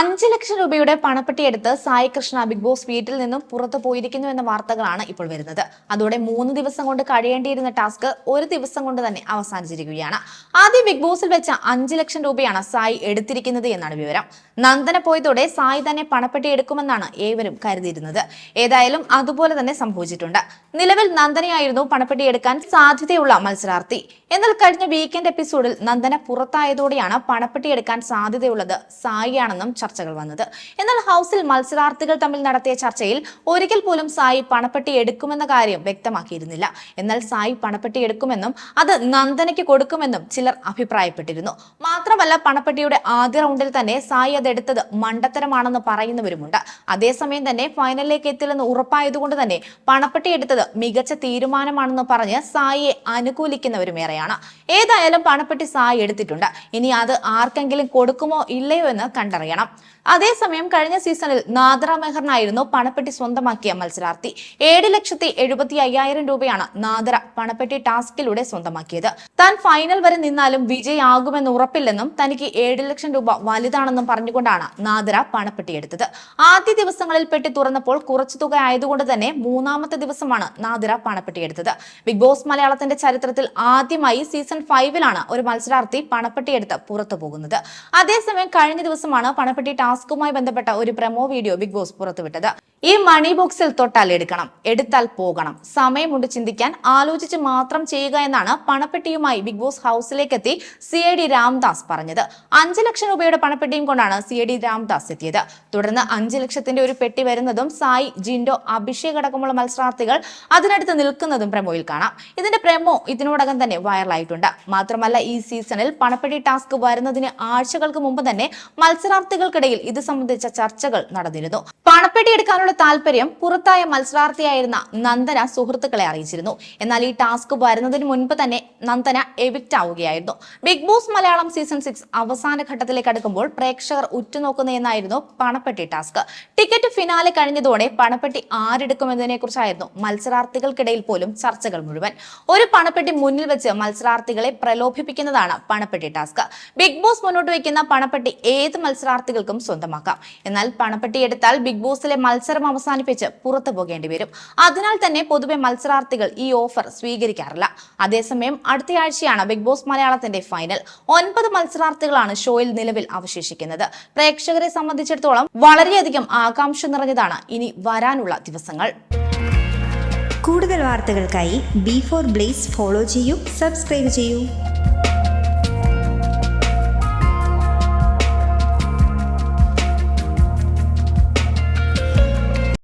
അഞ്ച് ലക്ഷം രൂപയുടെ പണപ്പെട്ടി എടുത്ത് സായി കൃഷ്ണ ബിഗ് ബോസ് വീട്ടിൽ നിന്നും പുറത്തു പോയിരിക്കുന്നു എന്ന വാർത്തകളാണ് ഇപ്പോൾ വരുന്നത്. അതോടെ മൂന്ന് ദിവസം കൊണ്ട് കഴിയേണ്ടിയിരുന്ന ടാസ്ക് ഒരു ദിവസം കൊണ്ട് തന്നെ അവസാനിച്ചിരിക്കുകയാണ്. ആദ്യം ബിഗ് ബോസിൽ വെച്ച അഞ്ച് ലക്ഷം രൂപയാണ് സായി എടുത്തിരിക്കുന്നത് എന്നാണ് വിവരം. നന്ദന പോയതോടെ സായി തന്നെ പണപ്പെട്ടി എടുക്കുമെന്നാണ് ഏവരും കരുതിയിരുന്നത്. ഏതായാലും അതുപോലെ തന്നെ സംഭവിച്ചിട്ടുണ്ട്. നിലവിൽ നന്ദനയായിരുന്നു പണപ്പെട്ടി എടുക്കാൻ സാധ്യതയുള്ള മത്സരാർത്ഥി. എന്നാൽ കഴിഞ്ഞ വീക്കെൻഡ് എപ്പിസോഡിൽ നന്ദന പുറത്തായതോടെയാണ് പണപ്പെട്ടി എടുക്കാൻ സാധ്യതയുള്ളത് സായിയാണെന്നും ചർച്ചകൾ വന്നത്. എന്നാൽ ഹൗസിൽ മത്സരാർത്ഥികൾ തമ്മിൽ നടത്തിയ ചർച്ചയിൽ ഒരിക്കൽ പോലും സായി പണപ്പെട്ടി എടുക്കുമെന്ന കാര്യം വ്യക്തമാക്കിയിരുന്നില്ല. എന്നാൽ സായി പണപ്പെട്ടി എടുക്കുമെന്നും അത് നന്ദനയ്ക്ക് കൊടുക്കുമെന്നും ചിലർ അഭിപ്രായപ്പെട്ടിരുന്നു. മാത്രമല്ല പണപ്പെട്ടിയുടെ ആദ്യ റൗണ്ടിൽ തന്നെ സായി അത് എടുത്തത് മണ്ടത്തരമാണെന്ന് പറയുന്നവരുമുണ്ട്. അതേസമയം തന്നെ ഫൈനലിലേക്ക് എത്തില്ലെന്ന് ഉറപ്പായതുകൊണ്ട് തന്നെ പണപ്പെട്ടി എടുത്തത് മികച്ച തീരുമാനമാണെന്ന് പറഞ്ഞ് സായിയെ അനുകൂലിക്കുന്നവരുമേറെയാണ്. ഏതായാലും പണപ്പെട്ടി സായി എടുത്തിട്ടുണ്ട്. ഇനി അത് ആർക്കെങ്കിലും കൊടുക്കുമോ ഇല്ലയോ എന്ന് കണ്ടറിയണം. അതേസമയം കഴിഞ്ഞ സീസണിൽ നാദ്ര മെഹറിനായിരുന്നു പണപ്പെട്ടി സ്വന്തമാക്കിയ മത്സരാർത്ഥി. ഏഴ് ലക്ഷത്തി എഴുപത്തി അയ്യായിരം രൂപയാണ് നാദ്ര പണപ്പെട്ടി ടാസ്കിലൂടെ സ്വന്തമാക്കിയത്. താൻ ഫൈനൽ വരെ നിന്നാലും വിജയാകുമെന്ന് ഉറപ്പില്ലെന്നും തനിക്ക് ഏഴ് ലക്ഷം രൂപ വലുതാണെന്നും പറഞ്ഞുകൊണ്ടാണ് നാദര പണപ്പെട്ടിയെടുത്തത്. ആദ്യ ദിവസങ്ങളിൽ പെട്ടി തുറന്നപ്പോൾ കുറച്ചു തുക ആയതുകൊണ്ട് തന്നെ മൂന്നാമത്തെ ദിവസമാണ് നാദര പണപ്പെട്ടിയെടുത്തത്. ബിഗ് ബോസ് മലയാളത്തിന്റെ ചരിത്രത്തിൽ ആദ്യമായി സീസൺ ഫൈവിലാണ് ഒരു മത്സരാർത്ഥി പണപ്പെട്ടിയെടുത്ത് പുറത്തു പോകുന്നത്. അതേസമയം കഴിഞ്ഞ ദിവസമാണ് പണപ്പെട്ടി ടാസ്കുമായി ബന്ധപ്പെട്ട ഒരു പ്രമോ വീഡിയോ ബിഗ് ബോസ് പുറത്തുവിട്ടത്. ഈ മണി ബോക്സിൽ തൊട്ടാൽ എടുക്കണം എടുത്താൽ പോകണം. സമയമുണ്ട് ചിന്തിക്കാൻ ആലോചിച്ച് മാത്രം ചെയ്യുക എന്നാണ് പണപ്പെട്ടിയുമായി ബിഗ് ബോസ് ഹൗസിലേക്കെത്തി സി ഐ ഡി രാംദാസ് പറഞ്ഞത്. അഞ്ച് ലക്ഷം രൂപയുടെ പണപ്പെട്ടിയും കൊണ്ടാണ് സി എ ഡി രാംദാസ് എത്തിയത്. തുടർന്ന് അഞ്ച് ലക്ഷത്തിന്റെ ഒരു പെട്ടി വരുന്നതും സായി ജിൻഡോ അഭിഷേക് അടക്കമുള്ള മത്സരാർത്ഥികൾ അതിനടുത്ത് നിൽക്കുന്നതും പ്രമോയിൽ കാണാം. ഇതിന്റെ പ്രമോ ഇതിനോടകം തന്നെ വൈറലായിട്ടുണ്ട്. മാത്രമല്ല ഈ സീസണിൽ പണപ്പെട്ടി ടാസ്ക് വരുന്നതിന് ആഴ്ചകൾക്ക് മുമ്പ് തന്നെ മത്സരാർത്ഥികൾക്കിടയിൽ ഇത് സംബന്ധിച്ച ചർച്ചകൾ നടന്നിരുന്നു. പണപ്പെട്ടി എടുക്കാനുള്ള താല്പര്യം പുറത്തായ മത്സരാർത്ഥിയായിരുന്ന നന്ദന സുഹൃത്തുക്കളെ അറിയിച്ചിരുന്നു. എന്നാൽ ഈ ടാസ്ക് വരുന്നതിന് മുൻപ് തന്നെ Nandana evict ആവുകയായിരുന്നു. Big boss Malayalam season six അവസാന ഘട്ടത്തിലേക്ക് അടുക്കുമ്പോൾ പ്രേക്ഷകർ ഉറ്റുനോക്കുന്നതെന്നായിരുന്നു പണപ്പെട്ടി ടാസ്ക്. ടിക്കറ്റ് ഫിനാലെ കഴിഞ്ഞതോടെ പണപ്പെട്ടി ആരെടുക്കുമെന്നതിനെ കുറിച്ചായിരുന്നു മത്സരാർത്ഥികൾക്കിടയിൽ പോലും ചർച്ചകൾ മുഴുവൻ. ഒരു പണപ്പെട്ടി മുന്നിൽ വെച്ച് മത്സരാർത്ഥികളെ പ്രലോഭിപ്പിക്കുന്നതാണ് പണപ്പെട്ടി ടാസ്ക്. ബിഗ് ബോസ് മുന്നോട്ട് വയ്ക്കുന്ന പണപ്പെട്ടി ഏത് മത്സരാർത്ഥികൾക്കും സ്വന്തമാക്കാം. എന്നാൽ പണപ്പെട്ടി എടുത്താൽ ബിഗ് ബോസിലെ മത്സരം അവസാനിപ്പിച്ച് പുറത്തു പോകേണ്ടി വരും. അതിനാൽ തന്നെ പൊതുവെ മത്സരാർത്ഥികൾ ഈ ഓഫർ സ്വീകരിക്കാറില്ല. അതേസമയം അടുത്തയാഴ്ചയാണ് ബിഗ് ബോസ് മലയാളത്തിന്റെ ഫൈനൽ. ഒൻപത് മത്സരാർത്ഥികളാണ് ഷോയിൽ നിലവിൽ അവശേഷിക്കുന്നത്. പ്രേക്ഷകരെ സംബന്ധിച്ചിടത്തോളം വളരെയധികം ആകാംക്ഷ നിറഞ്ഞതാണ് ഇനി വരാനുള്ള ദിവസങ്ങൾ. കൂടുതൽ വാർത്തകൾക്കായി ബി ഫോർ ബ്ലേസ് ഫോളോ ചെയ്യൂ സബ്സ്ക്രൈബ് ചെയ്യൂ.